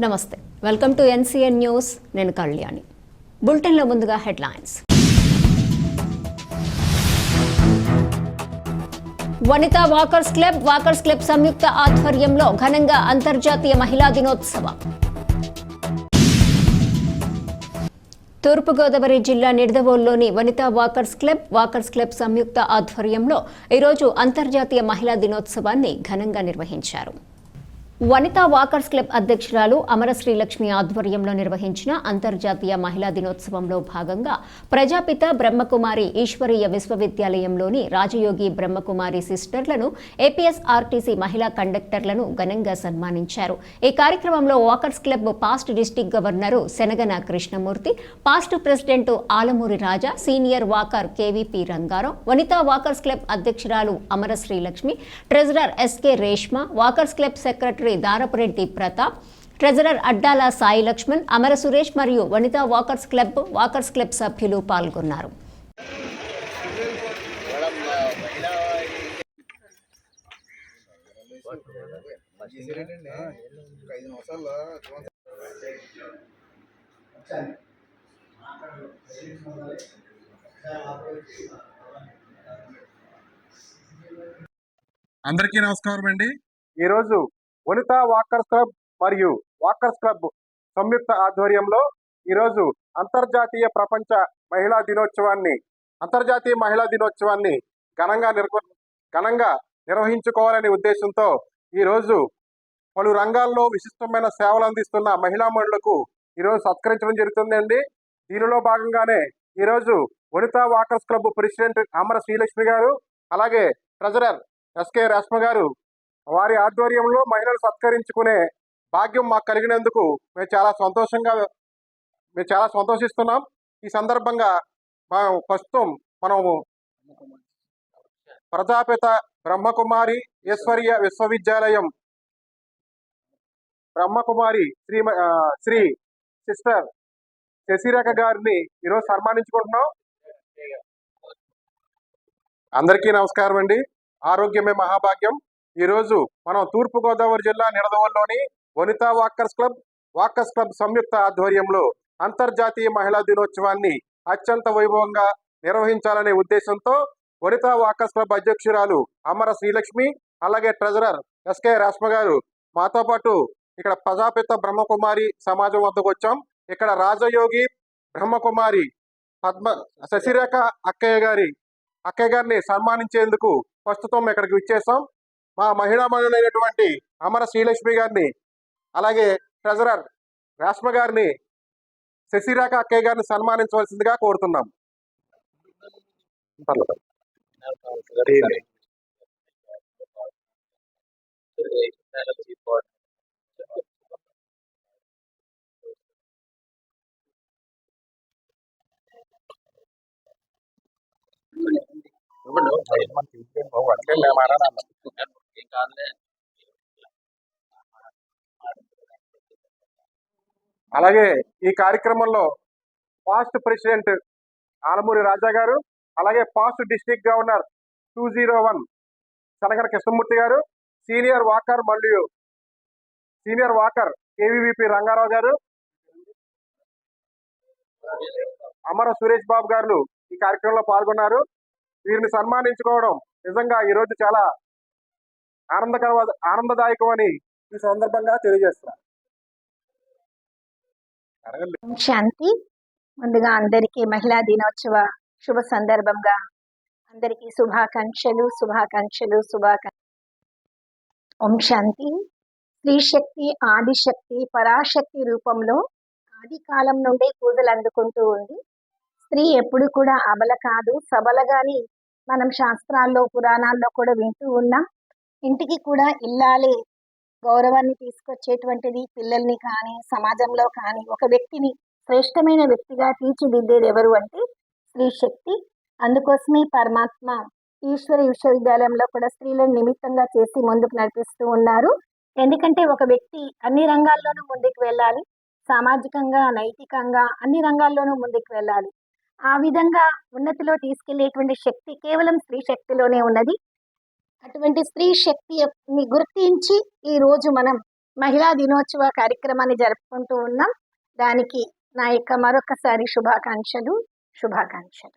నమస్తే. Welcome to NCN news నేను కళ్యాణి. బులెటిన్లో ముందుగా headlines Vanitha walkers club walkers club సంయుక్త ఆధ్వర్యంలో ఘనంగా అంతర్జాతీయ మహిళా దినోత్సవం. తూర్పుగోదావరి జిల్లా నిడదవోల్లోని Vanitha walkers club walkers club సంయుక్త ఆధ్వర్యంలో ఈరోజు అంతర్జాతీయ మహిళా దినోత్సవాన్ని ఘనంగా నిర్వహించారు. వనితా వాకర్స్ క్లబ్ అధ్యక్షురాలు అమర శ్రీలక్ష్మి ఆధ్వర్యంలో నిర్వహించిన అంతర్జాతీయ మహిళా దినోత్సవంలో భాగంగా ప్రజాపిత బ్రహ్మకుమారి ఈశ్వరీయ విశ్వవిద్యాలయంలోని రాజయోగి బ్రహ్మకుమారి సిస్టర్లను ఏపీఎస్ఆర్టీసీ మహిళా కండక్టర్లను ఘనంగా సన్మానించారు. ఈ కార్యక్రమంలో walkers club past district governor Shanagana Krishnamurthy past president Alamuri Raja senior walker KVP Rangarao Vanitha walkers club అధ్యక్షురాలు Amara Srilakshmi treasurer SK Reshma walkers club secretary Darapureddy Pratap treasurer Addala Sai Laxman Amara Suresh మరియు Vanitha walkers club walkers club సభ్యులు పాల్గొన్నారు. అందరికీ నమస్కారం అండి. ఈరోజు Vanitha walkers club మరియు walkers club సంయుక్త ఆధ్వర్యంలో ఈరోజు అంతర్జాతీయ ప్రపంచ మహిళా దినోత్సవాన్ని అంతర్జాతీయ మహిళా దినోత్సవాన్ని ఘనంగా నిర్వ ఘనంగా నిర్వహించుకోవాలనే ఉద్దేశంతో ఈరోజు పలు రంగాల్లో విశిష్టమైన సేవలు అందిస్తున్న మహిళా మనులకు ఈరోజు సత్కరించడం జరుగుతుందండి. దీనిలో భాగంగానే ఈరోజు Vanitha walkers club president Amara Srilakshmi గారు అలాగే ట్రెజరర్ ఎస్కే రేష్మ గారు వారి ఆధ్వర్యంలో మహిళలు సత్కరించుకునే భాగ్యం మాకు కలిగినందుకు మేము చాలా సంతోషంగా మేము చాలా సంతోషిస్తున్నాం. ఈ సందర్భంగా మనం ప్రస్తుతం మనము ప్రజాపిత బ్రహ్మకుమారి ఈశ్వరీయ విశ్వవిద్యాలయం బ్రహ్మకుమారి శ్రీ శ్రీ సిస్టర్ శశిరేఖ గారిని ఈరోజు సన్మానించుకుంటున్నాం. అందరికీ నమస్కారం అండి ఆరోగ్యమే మహాభాగ్యం. ఈరోజు మనం తూర్పుగోదావరి జిల్లా నిడదవోలులోని Vanitha walkers club walkers club సంయుక్త ఆధ్వర్యంలో అంతర్జాతీయ మహిళా దినోత్సవాన్ని అత్యంత వైభవంగా నిర్వహించాలనే ఉద్దేశంతో వనితా వాకర్స్ క్లబ్ అధ్యక్షురాలు అమర శ్రీలక్ష్మి అలాగే ట్రెజరర్ ఎస్కే రాష్మ గారు మాతో పాటు ఇక్కడ ప్రజాపిత బ్రహ్మకుమారి సమాజం వద్దకు వచ్చాం. ఇక్కడ రాజయోగి బ్రహ్మకుమారి పద్మ శశిరేఖ అక్కయ్య గారి అక్కయ్య గారిని సన్మానించేందుకు ప్రస్తుతం ఇక్కడికి విచ్చేసాం మా మహిళా మనులైనటువంటి అమర శ్రీలక్ష్మి గారిని అలాగే ట్రెజరర్ రాష్మ గారిని శశిరేఖ అక్కయ్య గారిని సన్మానించవలసిందిగా కోరుతున్నాం పర్లేదు. అలాగే ఈ కార్యక్రమంలో పాస్ట్ ప్రెసిడెంట్ ఆలమూరి రాజా గారు అలాగే past district governor two zero one Shanagara Krishnamurthy గారు సీనియర్ వాకర్ మరియు సీనియర్ వాకర్ కేవీవీపీ రంగారావు గారు అమర సురేష్ బాబు గారు ఈ కార్యక్రమంలో పాల్గొన్నారు వీరిని సన్మానించుకోవడం నిజంగా ఈరోజు చాలా ఆనందకర ఆనందదాయకం అని ఈ సందర్భంగా తెలియజేస్తున్నారు. శాంతి. ముందుగా అందరికీ మహిళా దినోత్సవ శుభ సందర్భంగా అందరికీ శుభాకాంక్షలు శుభాకాంక్షలు శుభాకాంక్ష ఓం శాంతి. స్త్రీ శక్తి ఆదిశక్తి పరాశక్తి రూపంలో ఆది కాలం నుండి పూజలు అందుకుంటూ ఉంది. స్త్రీ ఎప్పుడు కూడా అబల కాదు సబలగాని మనం శాస్త్రాల్లో పురాణాల్లో కూడా వింటూ ఉన్నాం. ఇంటికి కూడా ఇల్లాలే. గౌరవాన్ని తీసుకొచ్చేటువంటిది పిల్లల్ని కానీ సమాజంలో కానీ ఒక వ్యక్తిని శ్రేష్టమైన వ్యక్తిగా తీర్చిదిద్దేది ఎవరు అంటే స్త్రీ శక్తి. అందుకోసమే పరమాత్మ ఈశ్వర విశ్వవిద్యాలయంలో కూడా స్త్రీలను నిమిత్తంగా చేసి ముందుకు నడిపిస్తూ ఉన్నారు. ఎందుకంటే ఒక వ్యక్తి అన్ని రంగాల్లోనూ ముందుకు వెళ్ళాలి. సామాజికంగా నైతికంగా అన్ని రంగాల్లోనూ ముందుకు వెళ్ళాలి. ఆ విధంగా ఉన్నతిలో తీసుకెళ్ళేటువంటి శక్తి కేవలం స్త్రీ శక్తిలోనే ఉన్నది. అటువంటి స్త్రీ శక్తిని గుర్తించి ఈ రోజు మనం మహిళా దినోత్సవ కార్యక్రమాన్ని జరుపుకుంటూ ఉన్నాం. దానికి నా యొక్క మరొకసారి శుభాకాంక్షలు. శుభాకాంక్షలు.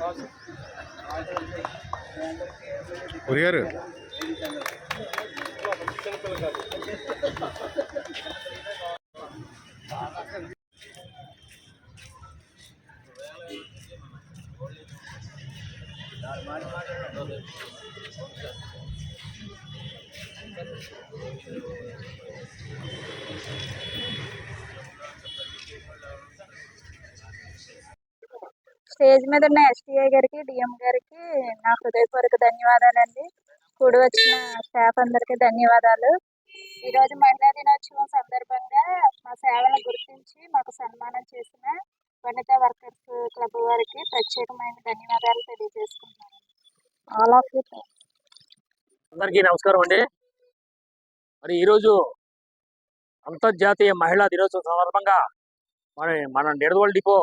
రాసున్నాయి కాదు, చెప్పండి. ఇది స్టేజ్ మీద ఉన్న ఎస్టీఐ గారికి డిఎం గారికి నా హృదయపూర్వక ధన్యవాదాలండి. కూడి వచ్చిన స్టాఫ్ అందరికీ ధన్యవాదాలు. ఈరోజు మహిళా దినోత్సవం సందర్భంగా మా సేవలను గుర్తించి మాకు సన్మానం చేసిన వనిత వర్కర్స్ క్లబ్ వారికి ప్రత్యేకమైన ధన్యవాదాలు తెలియజేసుకుంటున్నాను. ఆల్ ఆఫ్ యూ అందరికీ నమస్కారం అండి. మరి ఈరోజు అంతర్జాతీయ మహిళా దినోత్సవం సందర్భంగా మన మన నిడదవోలు డిపో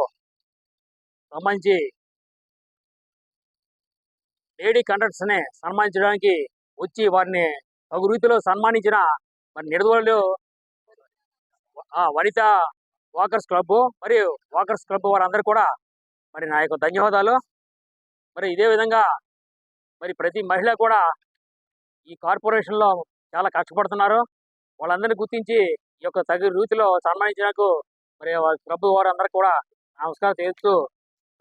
సంబంధించి లేడీ కండక్టర్స్ని సన్మానించడానికి వచ్చి వారిని తగు రీతిలో సన్మానించిన మరి నిడదవోలు ఆ వనిత వాకర్స్ క్లబ్ మరియు వాకర్స్ క్లబ్ వారందరూ కూడా మరి నా యొక్క ధన్యవాదాలు. మరి ఇదే విధంగా మరి ప్రతి మహిళ కూడా ఈ కార్పొరేషన్లో చాలా కష్టపడుతున్నారు. వాళ్ళందరినీ గుర్తించి ఈ యొక్క తగిన రీతిలో సన్మానించినకు మరి క్లబ్ వారందరూ కూడా నమస్కారం తెలుస్తూ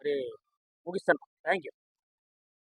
మరి ముగిస్తాను థ్యాంక్ యూ